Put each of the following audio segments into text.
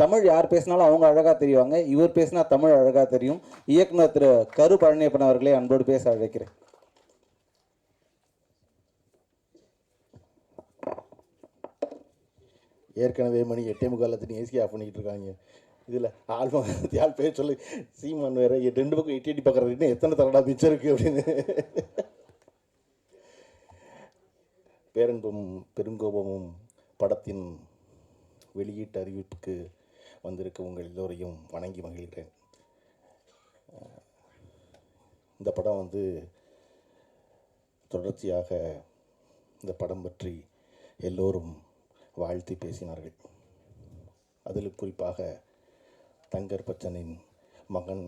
தமிழ் யார் பேசினாலும் அவங்க அழகாக தெரிவாங்க. இவர் பேசினா தமிழ் அழகாக தெரியும். இயக்குனர் திரு கரு பழனியப்பன் அவர்களே அன்போடு பேச அழைக்கிறேன். ஏற்கனவே மணி எட்டே முக்காலத்து ஏசி ஆஃப் பண்ணிக்கிட்டு இருக்காங்க. இதில் ஆல்பம் யார் பேர் சொல்லி சீமான் வேற ரெண்டு பக்கம் எட்டி எட்டி பார்க்குறதுன்னு எத்தனை தரடா மிச்சம் இருக்குது அப்படின்னு. பேரன்பும் பெருங்கோபமும் படத்தின் வெளியீட்டு அறிவிப்புக்கு வந்திருக்க உங்கள் எல்லோரையும் வணங்கி மகிழ்கிறேன். இந்த படம் வந்து தொடர்ச்சியாக இந்த படம் பற்றி எல்லோரும் வாழ்த்தி பேசினார்கள். அதில் குறிப்பாக தங்கர் பச்சனின் மகன்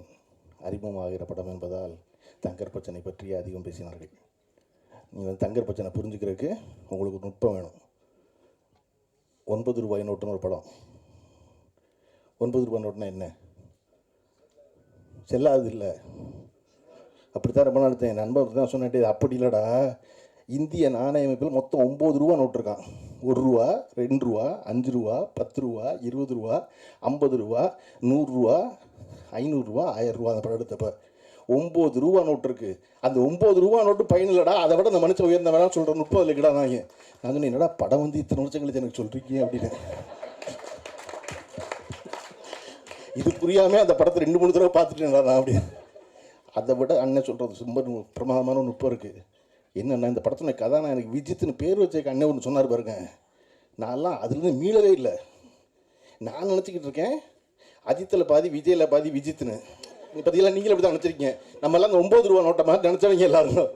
அறிமுகமாகிற படம் என்பதால் தங்கர் பச்சனை பற்றி அதிகம் பேசினார்கள். நீங்கள் தங்கர் பச்சனை புரிஞ்சுக்கிறதுக்கு உங்களுக்கு நுட்பம் வேணும். ஒன்பது ரூபாய் நோட்டுன்னு ஒரு படம். ஒன்பது ரூபா நோட்னா என்ன? செல்லாது இல்லை. அப்படித்தான் ரொம்ப நாள் என் நண்பர் தான் சொன்னேன் அப்படி இல்லைடா. இந்திய நாணய அமைப்பில் மொத்தம் ஒம்பது ரூபா நோட்டு இருக்கான். ஒரு ரூபா ரெண்டு ரூபா அஞ்சு ரூபா பத்து ரூபா இருபது ரூபா ஐம்பது ரூபா நூறுரூவா ஐநூறுரூவா ஆயிரரூவா அந்த படம் எடுத்தப்போ ஒம்பது ரூபா நோட்டு இருக்குது அந்த ஒம்பது ரூபா நோட்டு பயன் இல்லைடா. அதை விட அந்த மனுஷன் உயர்ந்த வேணாம் சொல்கிற நுட்பம் இல்லைடா நான் நான் சொன்னேன் என்னடா படம் வந்து இத்தனை வருஷம் கழிச்சு எனக்கு சொல்கிறீங்க அப்படின்னு. இது புரியாமல் அந்த படத்தை ரெண்டு மூணு தடவை பார்த்துட்டேன் நான் அப்படின்னு அதை விட அண்ணன் சொல்கிறது ரொம்ப பிரமாதமான நுட்பம் இருக்குது என்னென்னா இந்த படத்துல கதாநாயகனுக்கு விஜித்னு பேர் வச்ச அண்ணன் ஒன்று சொன்னார் பாருங்க. நான்லாம் அதுலேருந்து மீளவே இல்லை. நான் நினச்சிக்கிட்டு இருக்கேன் அஜித்தில் பாதி விஜயில் பாதி விஜித்னு நீ பார்த்தீங்களா நீங்களும் அப்படி தான் நினச்சிருக்கீங்க. நம்ம அந்த ஒம்பது ரூபா நோட்டை மாதிரி நினச்சவங்க எல்லாரும்.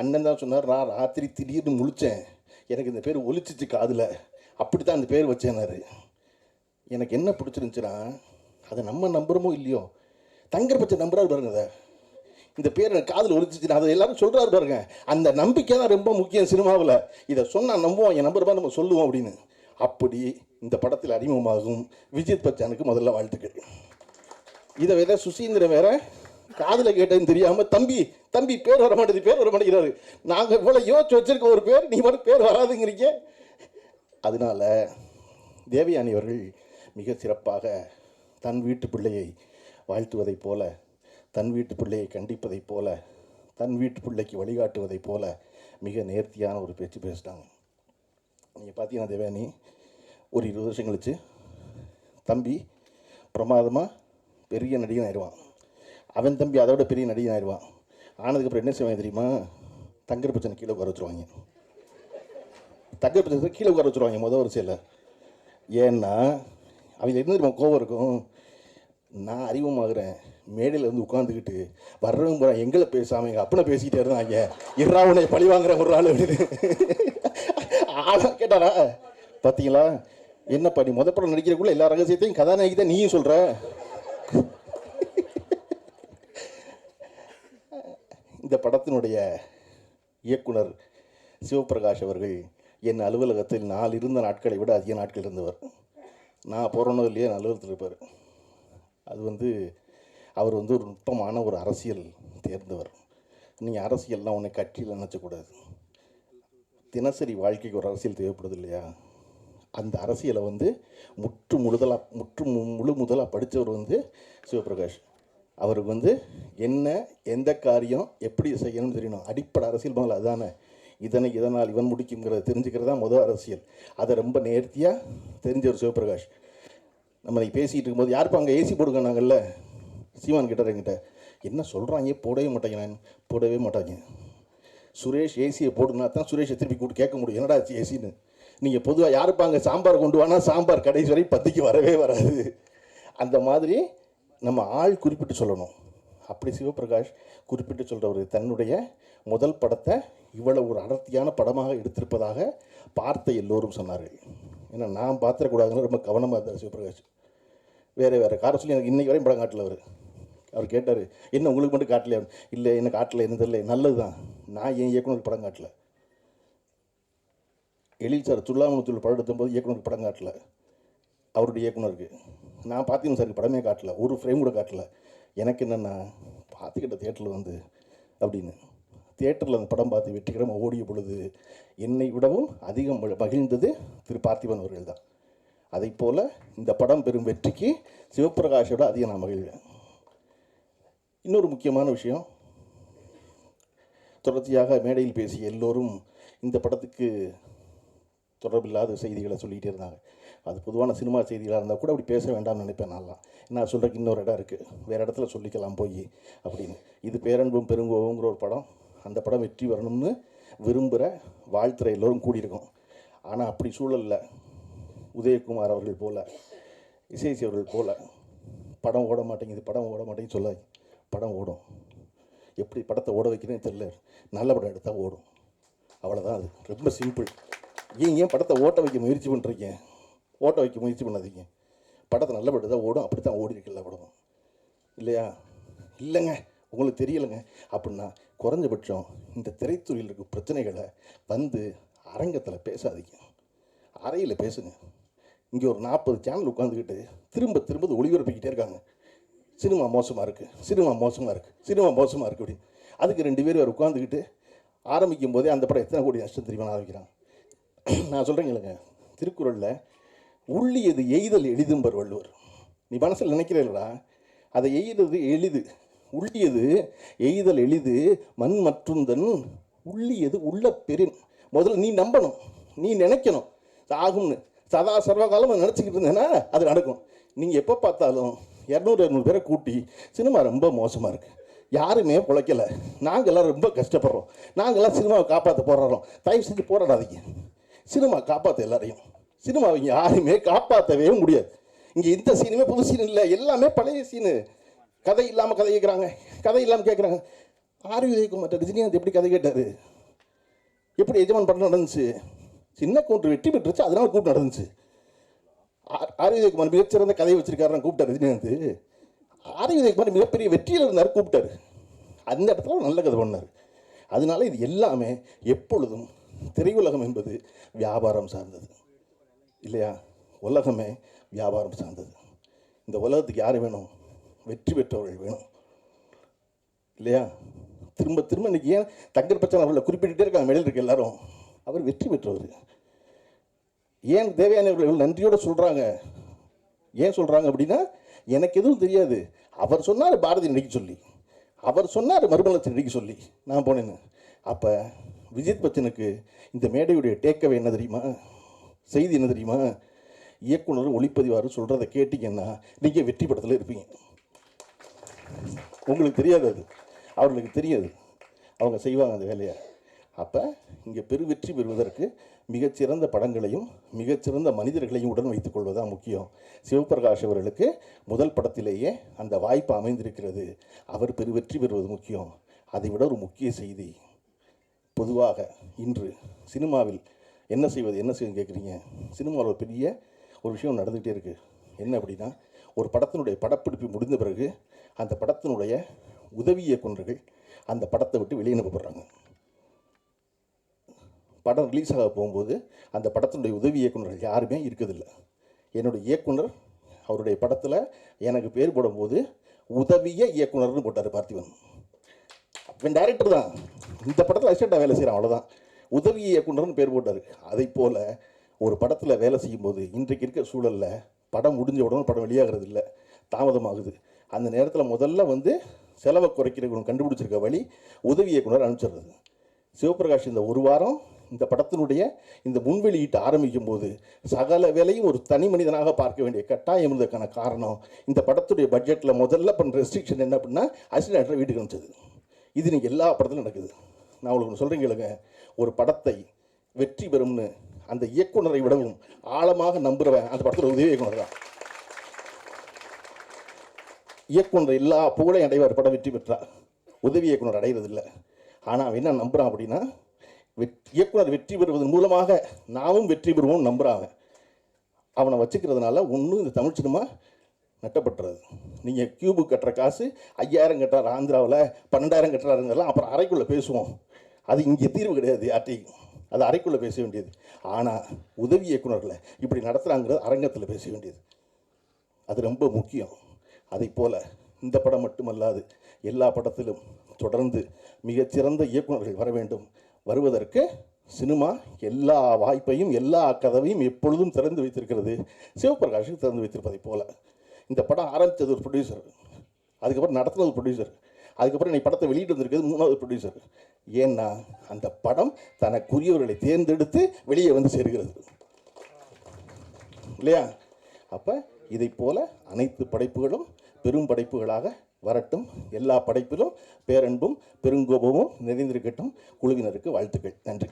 அண்ணன் தான் சொன்னார் நான் ராத்திரி திடீர்னு முழிச்சேன். எனக்கு இந்த பேர் ஒலிச்சிச்சு காதில். அப்படி தான் அந்த பேர் வச்சேனாரு எனக்கு என்ன பிடிச்சிருந்துச்சுன்னா அதை நம்ம நம்புகிறோமோ இல்லையோ? தங்கர் பச்சை நம்புறாரு பாருங்க அதை. இந்த பேர் எனக்கு காதில் ஒழிச்சிச்சு அதை எல்லாரும் சொல்கிறாரு பாருங்க. அந்த நம்பிக்கை தான் ரொம்ப முக்கியம் சினிமாவில். இதை சொன்னால் நம்புவோம் என் நம்பர் நம்ம சொல்லுவோம் அப்படின்னு. அப்படி இந்த படத்தில் அறிமுகமாகும் விஜித் பச்சானுக்கு முதல்ல வாழ்த்துக்கள். இதை வேற சுசீந்திரன் வேற காதில் கேட்டேன்னு தெரியாமல் தம்பி தம்பி பேர் வர மாட்டேது பேர் வர மாட்டேங்கிறாரு. நாங்கள் இவ்வளோ யோசிச்சு வச்சிருக்க ஒரு பேர் நீ மட்டும் பேர் வராதுங்கிறீங்க. அதனால தேவயானி அவர்கள் மிக சிறப்பாக தன் வீட்டு பிள்ளையை வாழ்த்துவதைப் போல தன் வீட்டு பிள்ளையை கண்டிப்பதைப் போல தன் வீட்டு பிள்ளைக்கு வழிகாட்டுவதைப் போல மிக நேர்த்தியான ஒரு பேச்சு பேசிட்டாங்க நீங்கள் பார்த்தீங்கன்னா தேவயானி ஒரு இருபது வருஷம் கழிச்சு தம்பி பிரமாதமாக பெரிய நடிகன் ஆயிடுவான் அவன் தம்பி அதை விட பெரிய நடிகன் ஆயிடுவான் ஆனதுக்கப்புறம் என்ன செய்வாங்க தெரியுமா? தங்கர் பிரச்சனை கீழே உட்கார வச்சுருவாங்க. தங்கர் பிரச்சனை கீழே உட்கார வச்சுருவாங்க முதல் வரிசையில். ஏன்னா அவங்க என்ன தெரியுமா? கோவம் இருக்கும். நான் அறிமுகமாகிறேன். மேடையில் வந்து உட்காந்துக்கிட்டு வர்றவங்க போகிறேன் எங்களை பேசாமல் எங்கள் அப்பனை பேசிக்கிட்டே இருந்தாங்க. இறா உன்னை பழி வாங்குற ஒரு ஆள்? அப்படின்னு. ஆளா கேட்டாரா பார்த்தீங்களா என்னப்பா நீ முத படம் நடிக்கிறக்குள்ள எல்லா ரகசியத்தையும் கதாநாயகி தான் நீயும் சொல்கிற இந்த படத்தினுடைய இயக்குனர் சிவபிரகாஷ் அவர்கள் என் அலுவலகத்தில் நான் இருந்த நாட்களை விட அதிக நாட்கள் இருந்தவர். நான் போகிறனோ இல்லையோ என் அலுவலகத்தில் இருப்பார். அது வந்து அவர் வந்து ஒரு நுட்பமான ஒரு அரசியல் தேர்ந்தவர். நீங்கள் அரசியல்லாம் உன்னை கட்சியில் நினச்சக்கூடாது தினசரி வாழ்க்கைக்கு ஒரு அரசியல் தேவைப்படுது இல்லையா? அந்த அரசியலை வந்து முற்று முழுதலாக முற்று மு- முழு முதலாக படித்தவர் வந்து சிவபிரகாஷ். அவருக்கு வந்து என்ன எந்த காரியம் எப்படி செய்யணும்னு தெரியணும். அடிப்படை அரசியல் முதல்ல அதுதானே இதனை இதனால் இவன் முடிக்குங்கிறத தெரிஞ்சுக்கிறது தான் முதல் அரசியல். அதை ரொம்ப நேர்த்தியாக தெரிஞ்சவர் சிவபிரகாஷ். நம்ம பேசிகிட்டு இருக்கும்போது யாருப்பா அங்கே ஏசி போடுங்க சீமான் கிட்ட என்கிட்ட என்ன சொல்கிறாங்க போடவே மாட்டாங்க நான் போடவே மாட்டாங்க. சுரேஷ் ஏசியை போடுனா தான் சுரேஷை திருப்பி கூட்டு கேட்க முடியும். என்னடா ஏசின்னு நீங்கள் பொதுவாக யாருப்பா அங்கே சாம்பார் கொண்டு வானா? சாம்பார் கடைசி வரை பத்திக்கு வரவே வராது. அந்த மாதிரி நம்ம ஆள் குறிப்பிட்டு சொல்லணும். அப்படி சிவபிரகாஷ் குறிப்பிட்டு சொல்கிறவர் தன்னுடைய முதல் படத்தை இவ்வளவு ஒரு அடர்த்தியான படமாக எடுத்திருப்பதாக பார்த்த எல்லோரும் சொன்னார்கள். ஏன்னா நான் பார்த்துடக்கூடாதுன்னு ரொம்ப கவனமாக இருந்தார் சிவபிரகாஷ். வேறு வேறு. காரை சொல்லி எனக்கு இன்னைக்கு வரையும் படம் காட்டல அவர். அவர் கேட்டார் என்ன உங்களுக்கு மட்டும் காட்டலையா? இல்லை என்ன காட்டல என்ன தெரியல. நல்லது தான் நான் என் இயக்குனருக்கு படம் காட்டல. எழில் சார் துல்லாமணத்தில் படம் எடுத்தபோது இயக்குனருக்கு படம் காட்டல. அவருடைய இயக்குனருக்கு நான் பார்த்தீங்க சார் படமே காட்டல. ஒரு ஃப்ரேம் கூட காட்டல. எனக்கு என்னென்னா பார்த்துக்கிட்ட தேட்டரில் வந்து அப்படின்னு. தேட்டரில் அந்த படம் பார்த்து வெற்றிகரமாக ஓடிய பொழுது என்னை விடவும் அதிகம் மகிழ்ந்தது திரு பார்த்திபன் அவர்கள் தான். அதை போல் இந்த படம் பெறும் வெற்றிக்கு சிவபிரகாஷோட அதிக நான் மகிழ்வேன் இன்னொரு முக்கியமான விஷயம் தொடர்ச்சியாக மேடையில் பேசிய எல்லோரும் இந்த படத்துக்கு தொடர்பில்லாத செய்திகளை சொல்லிகிட்டே இருந்தாங்க. அது பொதுவான சினிமா செய்திகளாக இருந்தால் கூட அப்படி பேச வேண்டாம்னு நினைப்பேன் நான்லாம் நான் சொல்கிறதுக்கு இன்னொரு இடம் இருக்குது வேறு இடத்துல சொல்லிக்கலாம் போய் அப்படின்னு. இது பேரன்பும் பெருங்கோவங்கிற ஒரு படம். அந்த படம் வெற்றி வரணும்னு விரும்புகிற வாழ்த்துற எல்லோரும் கூடியிருக்கோம். ஆனால் அப்படி சூழலில் உதயகுமார் அவர்கள் போல் இசைசி அவர்கள் போல படம் ஓட மாட்டேங்குது படம் ஓட மாட்டேங்குது சொல்லாது படம் ஓடும். எப்படி படத்தை ஓட வைக்கிறேன்னு தெரியல. நல்ல படம் எடுத்தால் ஓடும். அவ்வளோதான் அது. ரொம்ப சிம்பிள் ஏன் ஏன் படத்தை ஓட்ட வைக்க முயற்சி பண்ணுறீங்க ஓட்ட வைக்க முயற்சி பண்ணாதீங்க. படத்தை நல்ல படம் தான் ஓடும். அப்படி தான் ஓடி இருக்குல்ல படம் இல்லையா? இல்லைங்க. உங்களுக்கு தெரியலைங்க. அப்படின்னா குறைஞ்சபட்சம் இந்த திரைத்துறையில் இருக்க பிரச்சனைகளை வந்து அரங்கத்தில் பேசாதீங்க. அறையில் பேசுங்க. இங்கே ஒரு நாற்பது சேனல் உட்காந்துக்கிட்டு திரும்ப திரும்ப ஒளிபரப்பிக்கிட்டே இருக்காங்க. சினிமா மோசமாக இருக்குது சினிமா மோசமாக இருக்குது சினிமா மோசமாக இருக்குது அப்படின்னு. அதுக்கு ரெண்டு பேர் வேறு உட்காந்துக்கிட்டு ஆரம்பிக்கும் போதே அந்த படம் எத்தனை கோடி நஷ்டம் தெரியுமா ஆரம்பிக்கிறான் நான் சொல்கிறேங்க திருக்குறளில் உள்ளியது எய்தல் எளிதும்பர் வள்ளுவர். நீ மனசில் நினைக்கிறீங்களா அதை எய்தது எளிது உள்ளியது எய்தல் எளிது மண் மற்றும் தன் உள்ளியது உள்ள பெரின் முதல்ல நீ நம்பணும் நீ நினைக்கணும். ஆகும்னு. சதா சர்வகாலம் நினச்சிக்கிட்டு இருந்தேன்னா அது நடக்கும். நீங்கள் எப்போ பார்த்தாலும் இரநூறு இரநூறு பேரை கூட்டி சினிமா ரொம்ப மோசமாக இருக்குது யாருமே பிழைக்கல. நாங்கள்லாம் ரொம்ப கஷ்டப்படுறோம். நாங்கள்லாம் சினிமாவை காப்பாற்ற போராடுறோம். தயவு செஞ்சு போராடாதீங்க. சினிமா காப்பாற்ற எல்லாரையும். சினிமாவை யாருமே காப்பாற்றவே முடியாது. இங்கே எந்த சீனுமே புது சீன் இல்லை. எல்லாமே பழைய சீனு கதை இல்லாமல் கதை கேட்குறாங்க கதை இல்லாமல் கேட்குறாங்க ஆர் விஜயகுமார் ரஜினிகாந்த் எப்படி கதை கேட்டார்? எப்படி எஜமான் படம் நடந்துச்சு? சின்ன கூட்டு வெற்றி பெற்றுச்சு. அதனால கூட்டு நடந்துச்சு. ஆர். விஜயகுமார் மிகச்சிறந்த கதையை வச்சிருக்காரு கூப்பிட்டார் ரஜினிகாந்த். ஆர். விஜயகுமார் மிகப்பெரிய வெற்றியில் இருந்தார் கூப்பிட்டாரு. அந்த இடத்துல நல்ல கதை பண்ணார். அதனால இது எல்லாமே எப்பொழுதும் திரையுலகம் என்பது வியாபாரம் சார்ந்தது. இல்லையா? உலகமே வியாபாரம் சார்ந்தது. இந்த உலகத்துக்கு யார் வேணும்? வெற்றி பெற்றவர்கள் வேணும். இல்லையா? திரும்ப திரும்ப இன்னைக்கு ஏன் தங்கர் பச்சன் அவர்களை குறிப்பிட்டுட்டே இருக்காங்க மேலே இருக்க எல்லாரும். அவர் வெற்றி பெற்றவர். ஏன் தேவையானவர்கள் நன்றியோட சொல்கிறாங்க ஏன் சொல்கிறாங்க அப்படின்னா எனக்கு எதுவும் தெரியாது. அவர் சொன்னார் பாரதி நடிக்க சொல்லி. அவர் சொன்னார் மறுமலர்ச்சி நடிக்க சொல்லி. நான் போனேன்னு அப்போ விஜித் பச்சனுக்கு இந்த மேடையுடைய டேக்கவே என்ன தெரியுமா? செய்தி என்ன தெரியுமா? இயக்குனர் ஒளிப்பதிவார் சொல்கிறத கேட்டிங்கன்னா நீங்கள் வெற்றி படத்தில் இருப்பீங்க. உங்களுக்கு தெரியாது அது. அவர்களுக்கு தெரியாது. அவங்க செய்வாங்க அந்த வேலையை. அப்போ இங்கே பெருவெற்றி பெறுவதற்கு மிகச்சிறந்த படங்களையும் மிகச்சிறந்த மனிதர்களையும் உடன் வைத்துக் கொள்வதுதான் முக்கியம். சிவபிரகாஷ் அவர்களுக்கு முதல் படத்திலேயே அந்த வாய்ப்பு அமைந்திருக்கிறது. அவர் பெருவெற்றி பெறுவது முக்கியம். அதை விட ஒரு முக்கிய செய்தி. பொதுவாக இன்று சினிமாவில் என்ன செய்வது என்ன செய்வது கேட்குறீங்க? சினிமாவில் ஒரு பெரிய ஒரு விஷயம் நடந்துகிட்டே இருக்குது என்ன அப்படின்னா ஒரு படத்தினுடைய படப்பிடிப்பு முடிந்த பிறகு அந்த படத்தினுடைய உதவி இயக்குநர்கள் அந்த படத்தை விட்டு வெளியே அனுப்பப்படுறாங்க. படம் ரிலீஸ் ஆக போகும்போது அந்த படத்தினுடைய உதவி இயக்குனர்கள் யாருமே இருக்கிறதில்ல என்னுடைய இயக்குனர் அவருடைய படத்தில் எனக்கு பேர் போடும்போது உதவிய இயக்குனர்னு போட்டார் பார்த்திபன். அவன் டைரக்டர் தான். இந்த படத்தில் அசிஸ்டண்ட்டாக வேலை செய்கிறான் அவ்வளோதான் உதவி இயக்குனர்னு பேர் போட்டார். அதை போல் ஒரு படத்தில் வேலை செய்யும்போது இன்றைக்கு இருக்க சூழலில் படம் முடிஞ்ச உடனே படம் வெளியாகிறது இல்லை தாமதமாகுது. அந்த நேரத்தில் முதல்ல வந்து செலவை குறைக்கிறவங்க கண்டுபிடிச்சிருக்க வழி உதவி இயக்குனர் அனுப்பிச்சிடுறது. சிவபிரகாஷ் இந்த ஒரு வாரம் இந்த படத்தினுடைய இந்த முன்வெளியீட்டு ஆரம்பிக்கும் போது சகல வேலையும் ஒரு தனி மனிதனாக பார்க்க வேண்டிய கட்டாயம் இருந்ததுக்கான காரணம். இந்த படத்துடைய பட்ஜெட்டில் முதல்ல பண்ணுற ரெஸ்ட்ரிக்ஷன் என்ன அப்படின்னா அசிஸ்டன்ட் வீட்டுக்கு அனுப்பிச்சது. இது நீங்கள் எல்லா படத்திலும் நடக்குது. நான் உங்களுக்கு சொல்கிறேன் கேளுங்க. ஒரு படத்தை வெற்றி பெறும்னு அந்த இயக்குனரை விடவும் ஆழமாக நம்புகிறவன் அந்த படத்தில் உதவி இயக்குனர் தான். இயக்குனர் எல்லா புகழையும் அடைவார். படம் வெற்றி பெற்றார் உதவி இயக்குனர் அடைகிறதில்லை ஆனால் அவன் என்ன நம்புகிறான் அப்படின்னா வெற்றி இயக்குனர் வெற்றி பெறுவதன் மூலமாக நாமும் வெற்றி பெறுவோம் நம்புகிறாங்க அவனை வச்சுக்கிறதுனால ஒன்றும் இந்த தமிழ் சினிமா நட்டப்பட்டுறது. நீங்கள் கியூபு கட்டுற காசு ஐயாயிரம் கட்டுறாரு ஆந்திராவில் பன்னெண்டாயிரம் கட்டுறாருங்கெல்லாம் அப்புறம் அறைக்குள்ளே பேசுவோம். அது இங்கே தீர்வு கிடையாது யார்ட்டையும் அது அறைக்குள்ளே பேச வேண்டியது. ஆனால் உதவி இயக்குனர்களை இப்படி நடத்துகிறாங்கிறது அரங்கத்தில் பேச வேண்டியது. அது ரொம்ப முக்கியம். அதை போல் இந்த படம் மட்டுமல்லாது எல்லா படத்திலும் தொடர்ந்து மிகச்சிறந்த இயக்குனர்கள் வர வேண்டும். வருவதற்கு சினிமா எல்லா வாய்ப்பையும் எல்லா கதவையும் எப்பொழுதும் திறந்து வைத்திருக்கிறது. சிவபிரகாஷுக்கு திறந்து வைத்திருப்பதைப் போல. இந்த படம் ஆரம்பித்தது ஒரு ப்ரொடியூசர் அதுக்கப்புறம் நடத்துனது ப்ரொடியூசர் அதுக்கப்புறம் இன்னைக்கு படத்தை வெளியிட்டு வந்திருக்கிறது மூணாவது ப்ரொடியூசர் ஏன்னா அந்த படம் தனக்குரியவர்களை தேர்ந்தெடுத்து வெளியே வந்து சேர்கிறது. இல்லையா? அப்போ இதைப் போல அனைத்து படைப்புகளும் பெரும் படைப்புகளாக வரட்டும். எல்லா படைப்பிலும் பேரன்பும் பெருங்கோபமும் நிறைந்திருக்கட்டும். குழுவினருக்கு வாழ்த்துக்கள். நன்றி.